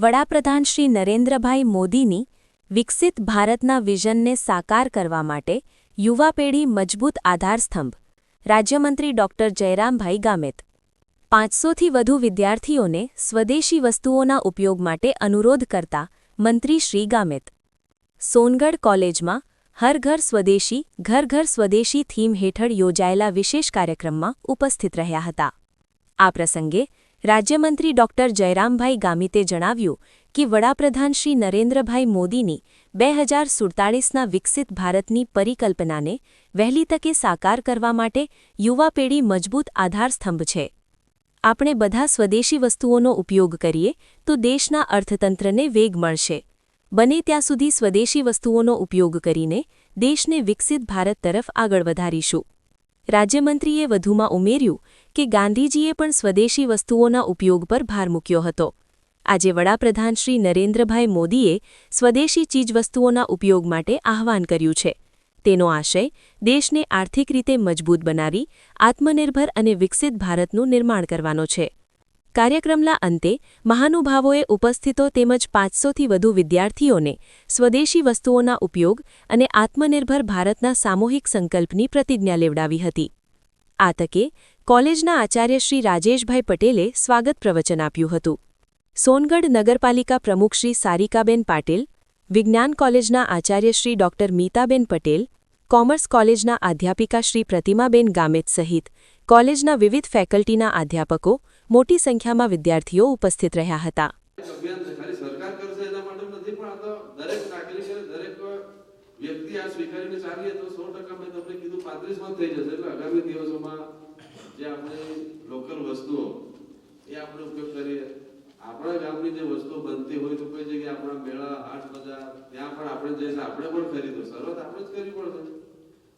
વડાપ્રધાન શ્રી નરેન્દ્રભાઈ મોદીની વિકસિત ભારતના વિઝનને સાકાર કરવા માટે યુવા પેઢી મજબૂત આધારસ્તંભ. રાજ્યમંત્રી ડોક્ટર જયરામભાઈ ગામેત. પાંચસોથી વધુ વિદ્યાર્થીઓને સ્વદેશી વસ્તુઓના ઉપયોગ માટે અનુરોધ કરતા મંત્રી શ્રી ગામેત. સોનગઢ કોલેજમાં હર ઘર સ્વદેશી, ઘર ઘર સ્વદેશી થીમ હેઠળ યોજાયેલા વિશેષ કાર્યક્રમમાં ઉપસ્થિત રહ્યા હતા. આ પ્રસંગે રાજ્યમંત્રી ડોક્ટર જયરામભાઈ ગામિતે જણાવ્યું કે વડાપ્રધાન શ્રી નરેન્દ્રભાઈ મોદીની બે હજાર સુડતાળીસના વિકસિત ભારતની પરિકલ્પનાને વહેલી તકે સાકાર કરવા માટે યુવા પેઢી મજબૂત આધારસ્તંભ છે. આપણે બધા સ્વદેશી વસ્તુઓનો ઉપયોગ કરીએ તો દેશના અર્થતંત્રને વેગ મળશે. બને ત્યાં સુધી સ્વદેશી વસ્તુઓનો ઉપયોગ કરીને દેશને વિકસિત ભારત તરફ આગળ વધારીશું. રાજ્યમંત્રીએ વધુમાં ઉમેર્યું કે ગાંધીજીએ પણ સ્વદેશી વસ્તુઓના ઉપયોગ પર ભાર મૂક્યો હતો. આજે વડાપ્રધાન શ્રી નરેન્દ્રભાઈ મોદીએ સ્વદેશી ચીજવસ્તુઓના ઉપયોગ માટે આહવાન કર્યું છે. તેનો આશય દેશને આર્થિક રીતે મજબૂત બનાવી, આત્મનિર્ભર અને વિકસિત ભારતનું નિર્માણ કરવાનો છે. કાર્યક્રમના અંતે મહાનુભાવોએ ઉપસ્થિતો તેમજ પાંચસોથી વધુ વિદ્યાર્થીઓને સ્વદેશી વસ્તુઓના ઉપયોગ અને આત્મનિર્ભર ભારતના સામૂહિક સંકલ્પની પ્રતિજ્ઞા લેવડાવી હતી. આ તકે કોલેજના આચાર્ય શ્રી રાજેશભાઈ પટેલે સ્વાગત પ્રવચન આપ્યું હતું. સોનગઢ નગરપાલિકા પ્રમુખ શ્રી સારિકાબેન પાટીલ, વિજ્ઞાન કોલેજના આચાર્ય શ્રી ડોક્ટર મીતાબેન પટેલ, કોમર્સ કોલેજના અધ્યાપિકા શ્રી પ્રતિમાબેન ગામેત સહિત કોલેજના વિવિધ ફેકલ્ટીના અધ્યાપકો મોટી સંખ્યામાં વિદ્યાર્થીઓ ઉપસ્થિત રહ્યા હતા. આપણે ગામની જે વસ્તુઓ બનતી હોય તો કોઈ જગ્યાએ આપણા મેળા હાટ બજાર ત્યાં પણ આપણે આપણે પણ ખરીદો શરૂઆત આપણે જ પડશે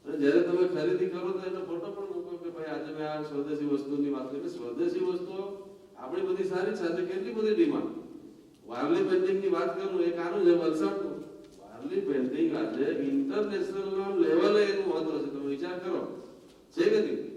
અને જ્યારે તમે ખરીદી કરો તો એનો ફોટો પણ મૂકો કે ભાઈ આજે મેં આ સ્વદેશી વસ્તુની વાત કરી. સ્વદેશી વસ્તુઓ આપણી બધી સારી આજે કેટલી બધી ડિમાન્ડ વારલી પેન્ટિંગની વાત કરું, એક આનું છે વલસાડનું. વારલી પેન્ટિંગ આજે ઇન્ટરનેશનલ લેવલે એનું મહત્વ છે. તમે વિચાર કરો. છે કે નહીં?